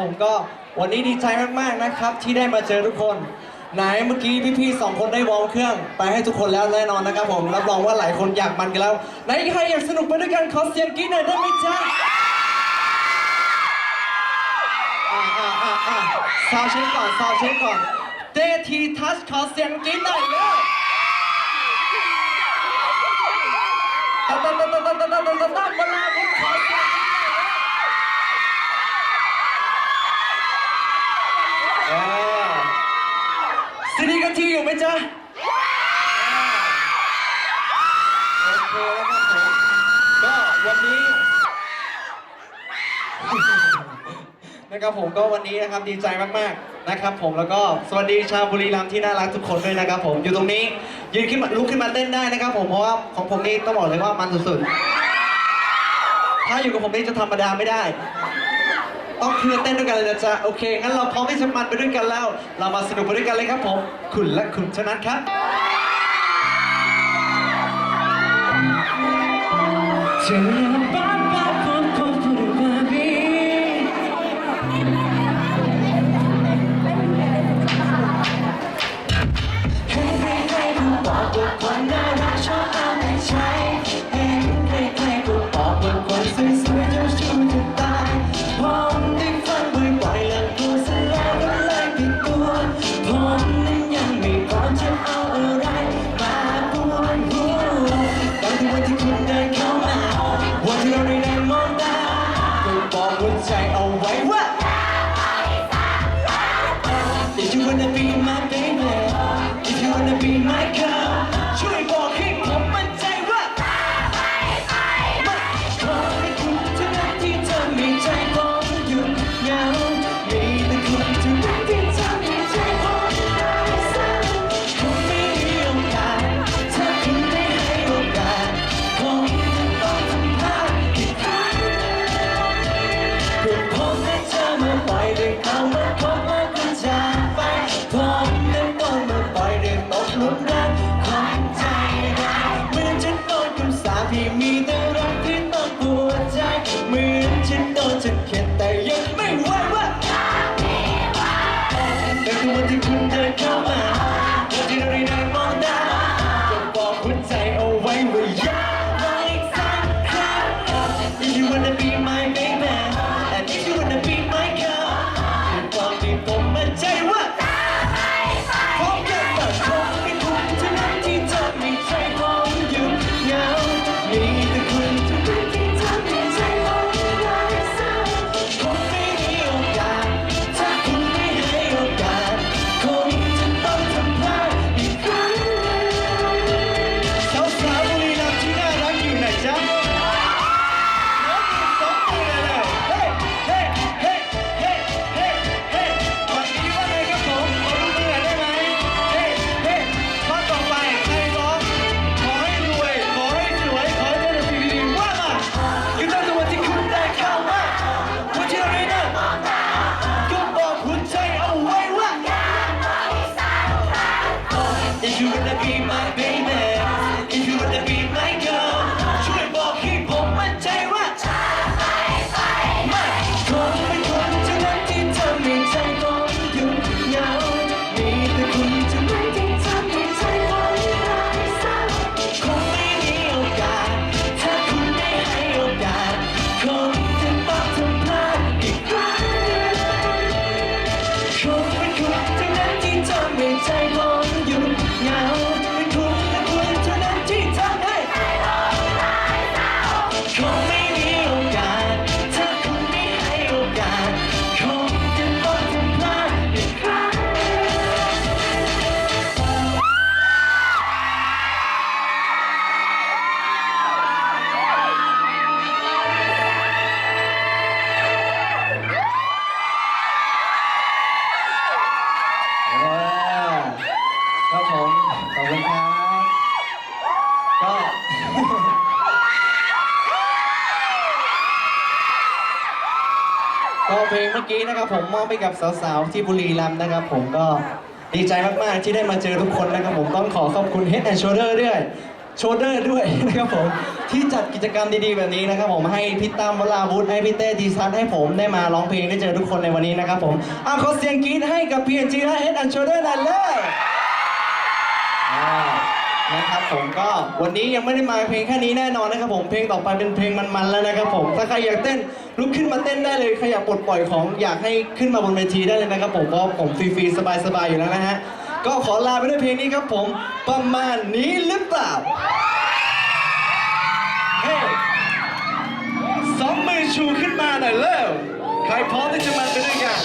ผมก็วันนี้ดีใจมากๆนะครับ ที่ได้มาเจอทุกคน ไหนเมื่อกี้พี่ๆสองคนได้วอร์มเครื่อง ไปให้ทุกคนแล้วแน่นอนนะครับผมรับรองว่าหลายคนอยากมันกันแล้วไหนใครอยากสนุกไปด้วยกันขอเสียงกรี๊หน่อยได้ไหมจ๊ะซาวเช็คก่อนซาวเช็คก่อนเดทีทัชขอเสียงกรี๊ดหน่อยเลยตัดตัดตัดตัดตัดตัดตัดตัดตัา นะครับผมก็วันนี้นะครับดีใจมากๆนะครับ ผมแล้วก็สวัสดีชาวบุรีรัมย์ที่น่ารักทุกคนด้วยนะครับ ผมอยู่ตรงนี้ยืนขึ้นมาลุกขึ้นมาเต้นได้นะครับ ผมเพราะว่าของผมนี่ต้องบอกเลยว่ามันสุดๆถ้าอยู่กับผมนี่จะธรรมดาไม่ได้ ต้องคือเต้นด้วยกันเลยนะจ๊ะโอเคงั้นเราพร้อมที่จะมันไปด้วยกันแล้ว เรามาสนุกไปด้วยกันเลยครับ ผมคุณและคุณชนะครับเจอื่อกี้นะครับผมมอบให้กับสาวๆที่บุรีรัมย์นะครับ ผมก็ดีใจมากๆที่ได้มาเจอทุกคนนะครับ ผมต้องขอขอบคุณ Head and Shoulder ด้วยโชเดอร์ด้วยนะครับผมที่จัดกิจกรรมดีๆแบบนี้นะครับผมให้พี่ตั้มวราวุฒิให้พี่เต้ดีซันให้ผมได้มาร้องเพลงได้เจอทุกคนในวันนี้นะครับผมอ่ขอเสียงกรี๊ดให้กับพีเอ็จีและเฮดแอนด์โชเดอร์นั่นเลย นะครับผมก็วันนี้ยังไม่ได้มาเพลงแค่นี้แน่นอนนะครับผมเพลงต่อไปเป็นเพลงมันๆแล้วนะครับผมถ้าใครอยากเต้นลุกขึ้นมาเต้นได้เลยใครอยากปลดปล่อยของอยากให้ขึ้นมาบนเวทีได้เลยนะครับผมเพราะผมฟรีๆสบายๆอยู่แล้วนะฮะก็ขอลาไปด้วยเพลงนี้ครับผมประมาณนี้หรือเปล่าเฮ้สองมือชูขึ้นมาหน่อยเร็วใครพร้อมที่จะมาไปด้วยกัน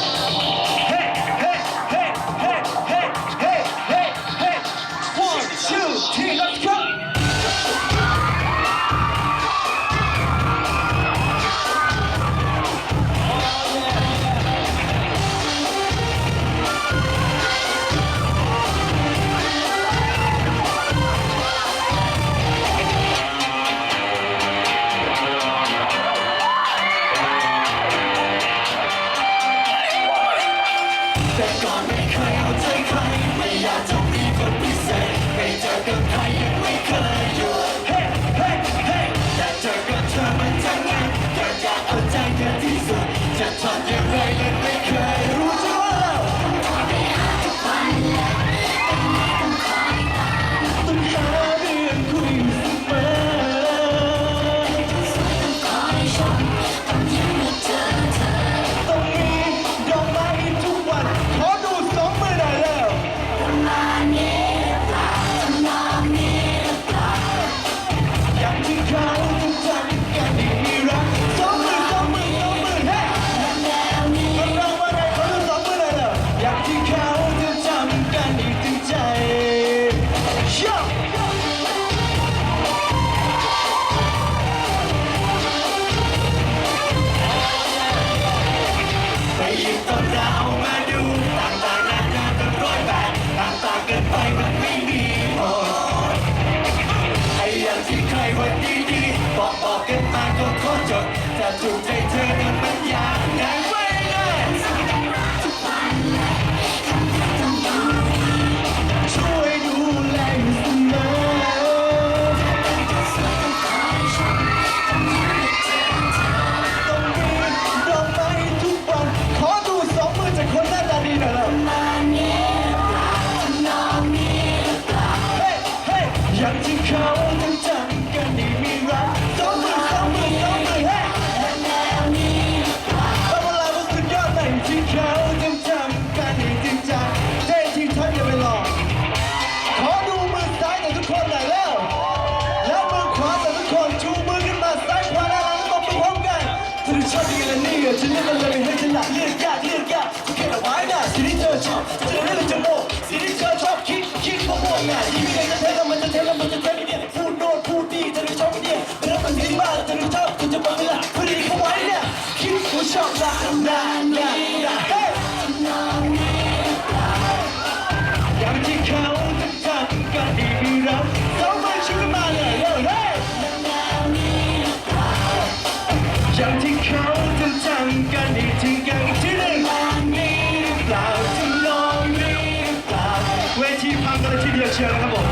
起来，看我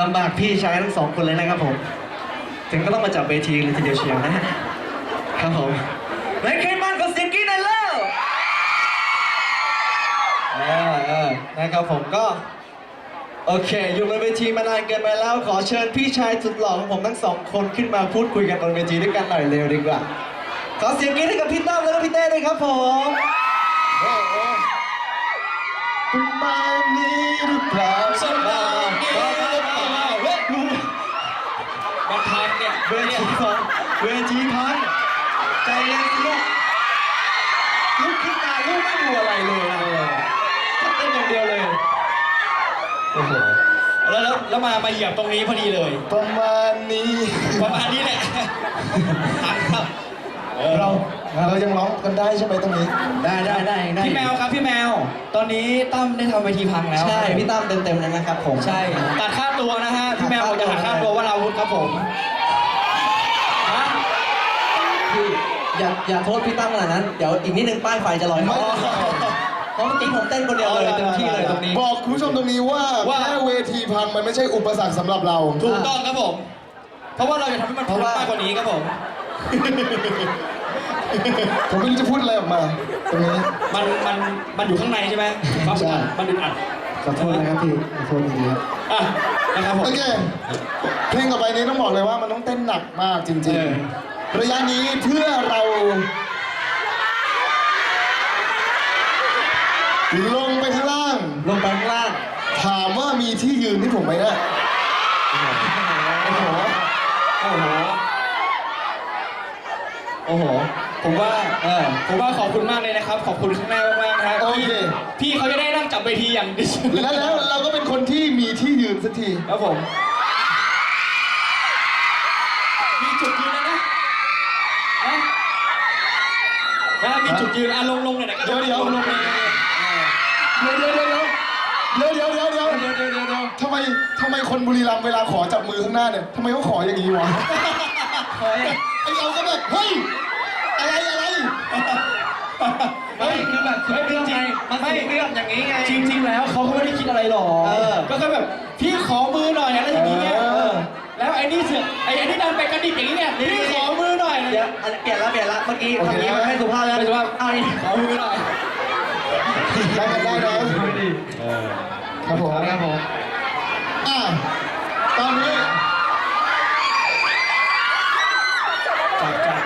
ลำบากพี่ชายทั้งสองคนเลยนะครับผม ถึงก็ต้องมาจับเวทีเลยทีเดียวเชียวนะครับผมไหนใครมันกับเสียงกรี๊ดหน่อยเร็วเออเออนะครับผมก็ โอเค อยู่บนเวทีมานานเกินไปแล้ว ขอเชิญพี่ชายสุดหล่อของผมทั้งสองคนขึ้นมาพูดคุยกันบนเวทีด้วยกันหน่อยเร็วดีกว่า ขอเสียงกรี๊ดให้กับพี่ตั้มแล้วก็พี่เต้ด้วยครับผมโอ้โหประมาณนี้หรือเปล่าประมาณนี้หรือเปล่าเฮ้ยรู้ มันพัง เนี่ยเวทีพังเวทีพังใจเย็นสิลูกลุกขึ้นมาลูกไม่ดูอะไรเลยนะถ้าเต้นอย่างเดียวเลยโอ้โหแล้วแล้วแล้วมามาเหยียบตรงนี้พอดีเลย ประมาณนี้ประมาณนี้แหละหันครับเราเรายังร้องกันได้ใช่ไหมตรงนี้ ได้ได้ได้ได้พี่แมวครับพี่แมว ตอนนี้ตั้มได้ทำเวทีพังแล้วใช่พี่ตั้มเต็มเต็มๆเลยนะครับผม ใช่ตัดค่าตัวนะฮะ พี่แมวบอกจะตัดค่าตัวว่าเราวุธครับผมฮะ พี่อย่าอย่าโทษพี่ตั้มขนาดนั้น เดี๋ยวอีกนิดนึงป้ายไฟจะลอยเข้าเพราะเมื่อกี้ผมเต้นคนเดียวเลยเต็มที่เลยตรงนี้ บอกคุณผู้ชมตรงนี้ว่าว่า แค่เวทีพังมันไม่ใช่อุปสรรคสำหรับเรา ถูกต้องครับผม เพราะว่าเราจะทำให้มันเพพังราะว่า มากกว่านี้ครับผม ผมไม่รู้จะพูดอะไรออกมา ตรงนี้ มันมันมันอยู่ข้างในใช่ไหมความใช่มันอึดอัดขอโทษนะครับพี่ขอโทษจริงๆอะนะครับผม โอเค เพลงต่อไปนี้ต้องบอกเลยว่ามันต้องเต้นหนักมากจริงเออ ๆ ระยะนี้เพื่อเราลงไปข้างล่าง ลงไปข้างล่าง ถามว่ามีที่ยืนที่ผมไหมนะโอ้โห โอ้โห โอ้โห ผมว่า เออ ผมว่าขอบคุณมากเลยนะครับ ขอบคุณข้างหน้ามากๆนะครับโอพี่เค พี่เขาจะได้นั่งจับเวทีอย่างดีแล้วแล้วเราก็เป็นคนที่มีที่ยืนสักที ครับผมมีจุดยืนแล้วนะนะ นะมีจุดยืนอะลงลงไหนๆก็เดี๋ยวเดี๋ยวลงลงเลยเดี๋ยวเดี๋ยวเดี๋ยวเดี๋ยวเดี๋ยวเดี๋ยวเดี๋ยวเดี๋ยวเดี๋ยวเดี๋ยวเดี๋ยวทำไมทำไมคนบุรีรัมย์เวลาขอจับมือข้างหน้าเนี่ยทำไมเขาขออย่างนี้วะเฮ้ยไอเราก็แบบเฮ้ยอะไรอะไรเฮ้ยคือแบบเฮ้ยจริงๆมันเป็นเรื่องอย่างนี้ไงจริง ๆ แล้วเขาก็ไม่ได้คิดอะไรหรอกเออก็แค่แบบพี่ขอมือหน่อยอะไรอย่างเงี้ยเออแล้วไอ้นี่เสือกไอ้ไอ้นี่ดันไปกระดิกอย่างนี้เนี่ยพี่ขอมือหน่อย เดี๋ยวอันนี้เปลี่ยนละเปลี่ยนละเมื่อกี้ทำนี้มันไม่สุภาพแล้วไม่สุภาพ เอาอีกขอมือหน่อยได้กันได้นะครับผมครับผมอะตอนนี้จับจับ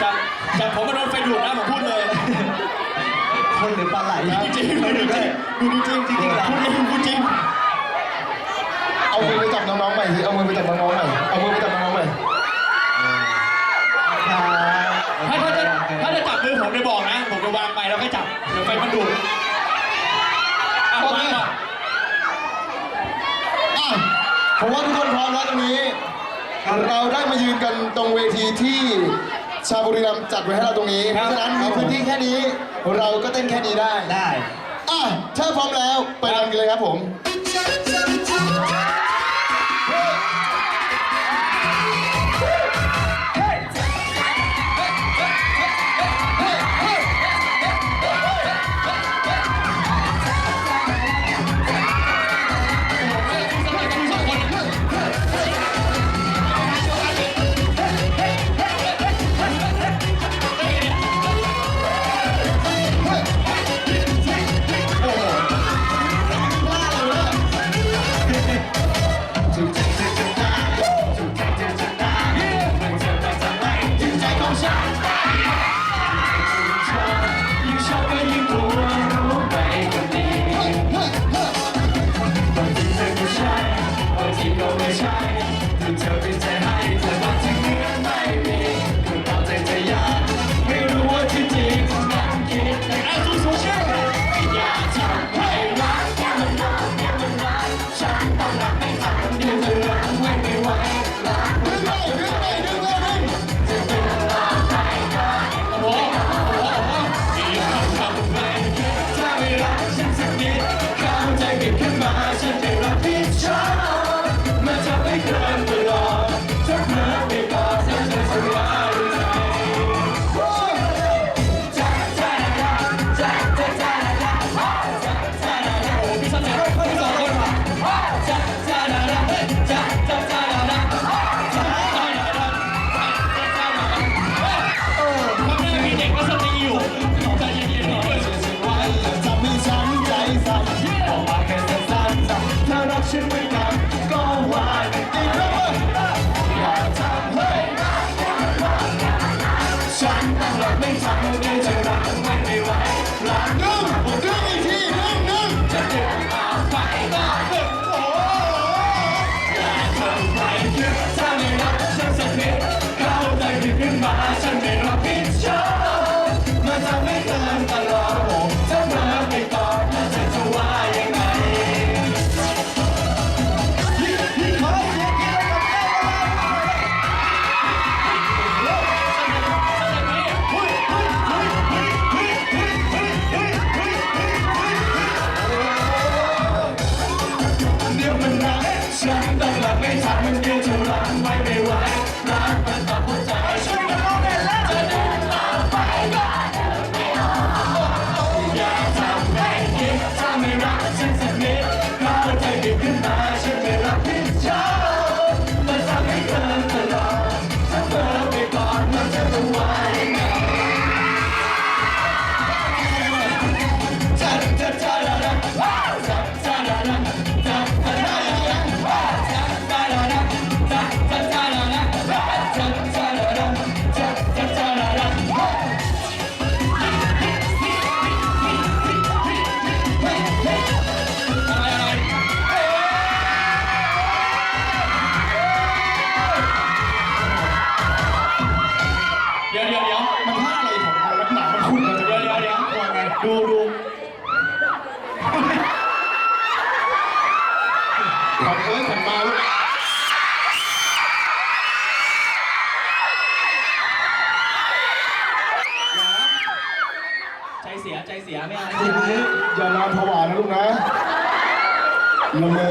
จับจับผมมาโดนไฟดูดนะผมพูดเลย คนหรือปลาไหลจริงๆดูจริงๆดูจริงๆจริงๆเหรอพูดจริงพูดจริงเอามือไปจับน้องๆใหม่สิเอามือไปจับน้องๆใหม่เอามือไปจับ ผมจะบอกนะ ผมจะวางไปแล้วก็จับ เดี๋ยวไฟมันดูดอะวางก่อนอะผมว่าทุกคนพร้อมแล้วตรงนี้ เราได้มายืนกันตรงเวทีที่ชาวบุรีรัมย์จัดไว้ให้เราตรงนี้ เพราะฉะนั้นมีพื้นที่แค่นี้ เราก็เต้นแค่นี้ได้ ได้ อะถ้าพร้อมแล้วไปรันกันเลยครับผม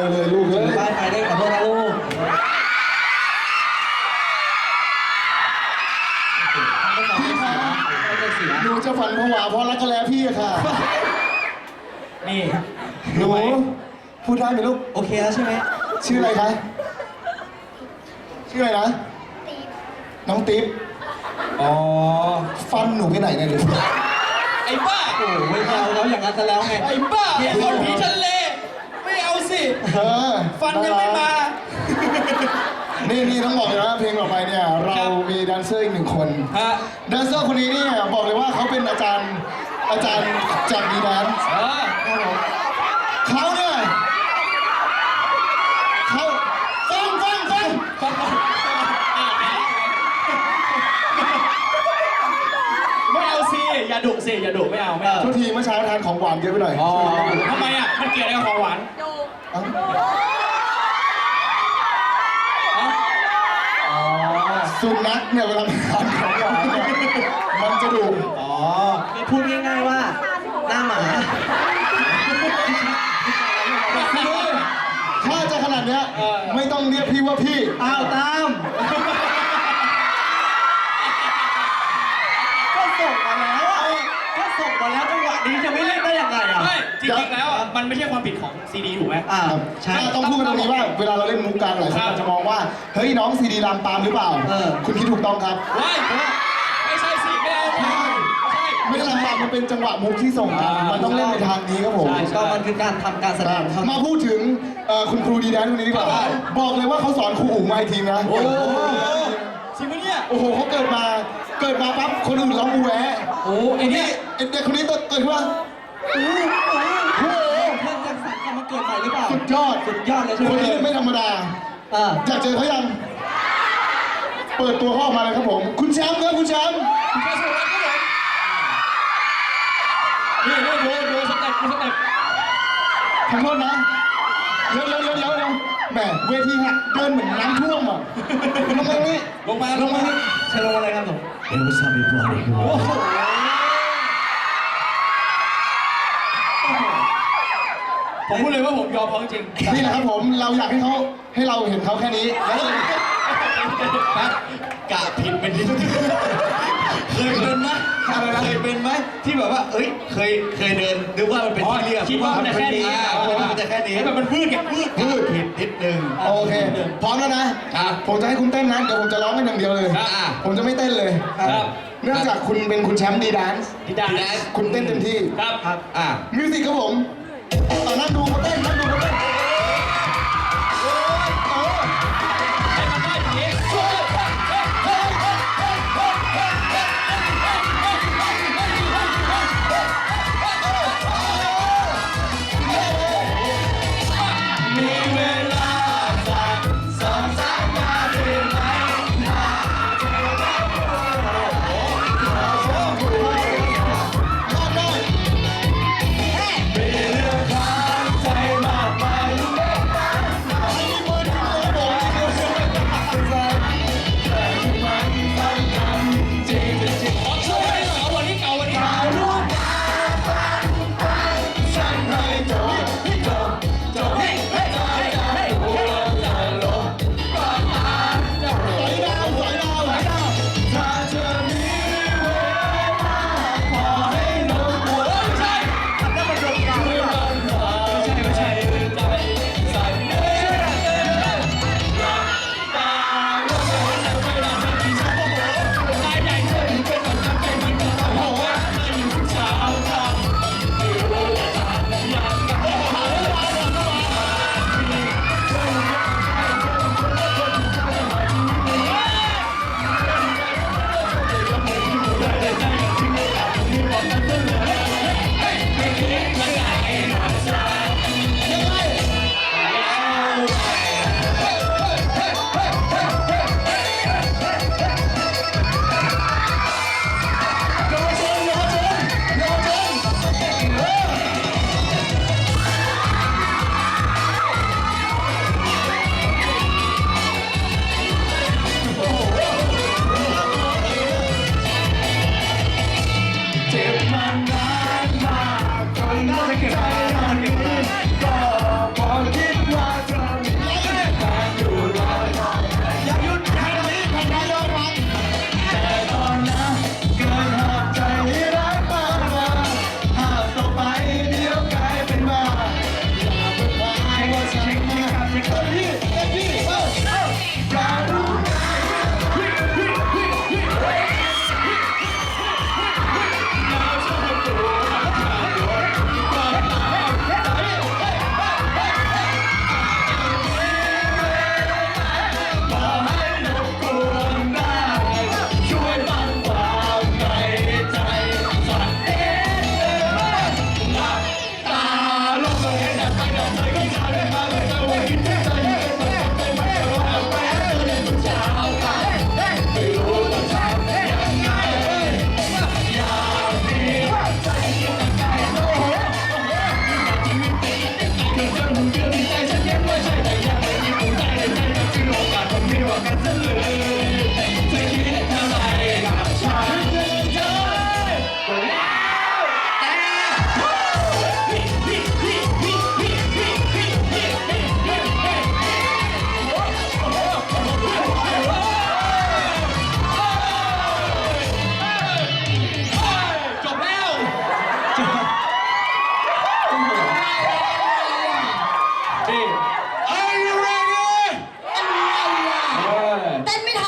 เมอเลยลูกเอ้ยป้ายไฟได้ขอโทษนะลูกพี่คะไม่ได้เสียหนูจะฝันผวาเพราะรักกันแล้วพี่อะค่ะนี่หนูพูดได้ไหมลูก โอเคแล้วใช่ไหมชื่ออะไรคะ ชื่ออะไรนะ น้องติ๊บ อ๋อ ฟันหนูไปไหนเนี่ยหรือ ไอ้บ้าโอ้โหไม่เอาแล้วอย่างนั้นซะแล้วไงไอ้บ้าคนผีทะเลไม่ เอาสิเออฟันยังไม่มา นี่นี่ต้องบอกเลยว่าเพลงต่อไปเนี่ยเรามีแดนเซอร์อีกหนึ่งคนฮะ แดนเซอร์คนนี้เนี่ยบอกเลยว่าเขาเป็นอาจารย์อาจารย์จากดีแดนซ์เออ เขาเนี่ยเขาฟังฟังฟังไม่เอาสิ อย่าดุสิ อย่าดุไม่เอา ไม่เอา ทุกทีเมื่อเช้าทานของหวานเยอะไปหน่อย อ๋อทำไมอะ มันเกี่ยวอะไรกับของหวาน เอ้าอ๋อ สุนัขเนี่ยเวลาทานของหวานเนี่ยมันจะดุอ๋อ คือพูดง่ายๆว่า หน้าหมา ถ้าจะขนาดเนี้ยเออไม่ต้องเรียกพี่ว่าพี่ อ้าวตามก็ส่งมาแล้วอะก็ส่งมาแล้วจังหวะนี้จะไม่เล่นได้ยังไงอะ ไม่ จริงๆแล้วอะมันไม่ใช่ความผิดของซีดีถูกไหม อ่าใช่ ต้องพูดกันตรงนี้ว่าเวลาเราเล่นมุกกันหลายคนอาจจะมองว่า เฮ้ยน้องซีดีรามปามหรือเปล่า เออ คุณคิดถูกต้องครับไม่ไม่ใช่สิไม่เอาไม่ใช่ ไม่ได้รามปามมันเป็นจังหวะมุกที่ส่งกันอ่ามัมันต้องเล่นในทางนี้ครับผมใช่ ก็มันคือการทำการแสดงเท่ามานั้นพูดถึงเอ่อคุณครูดีแดนคนนี้ดีกว่าได้บอกเลยว่าเขาสอนครูอุ๋งมาอีกทีนะโอ้โหจริงปะเนี่ย โอ้โหเขาเกิดมา เกิดมาปั๊บคนอื่นร้องอูแวะโอ้ไอเนี่ย ไอ้เด็กคนนี้เกิดขึ้นมาโอ้โห เพื่อนแจ็คสันกลับมาเกิ ดใหม่หรือเปล่าสุดยอดสุดยอดเลยใช่ไหคมนนี้ไม่ธรรมดา อ่าอยากเจอเขายัง เปิดตัวเขาออกมาเลยครับผม คุณแชมป์ครับคุณแชมป์คุณชายสวัสดิ์ครับผมนี่นี่ดูดูสเต็ปดูสเต็ปขอโทษนะเดี๋ยวเดี๋ยวเดี๋ยวเดี๋ยวเดี๋ยวแหมเวทีฮะเดินเหมือนน้ำท่วมอะลงมานี่ลงมาลลงงมามานี่เชิญลงมาเลยครับผมโอ้โห ผมพูดเลยว่าผมยอมเขาจริงนี่แหละครับผมเราอยากให้เขาให้เราเห็นเขาแค่นี้แล้วเรากะผิดเป็นนิดเคยเป็นไหมเคยเป็นไหมที่แบบว่า เอ้ย เคย เคยเดินนึกว่ามันเป็นที่เรียบคิดว่ามันจะแค่นี้อ่าคิดว่ามันจะแค่นี้ให้มันเป็นพืชไงพืชพูดผิดนิดนึง โอเค พร้อมแล้วนะครับผมจะให้คุณเต้นนะ เดี๋ยวผมจะร้องกันอย่างเดียวเลยครับผมจะไม่เต้นเลยครับเนื่องจากคุณเป็นคุณแชมป์ดีแดนซ์ดีดานดีแดนซ์คุณเต้นเต็มที่ ครับ ครับ อ่ามิวสิกครับผมค dejando un hotel.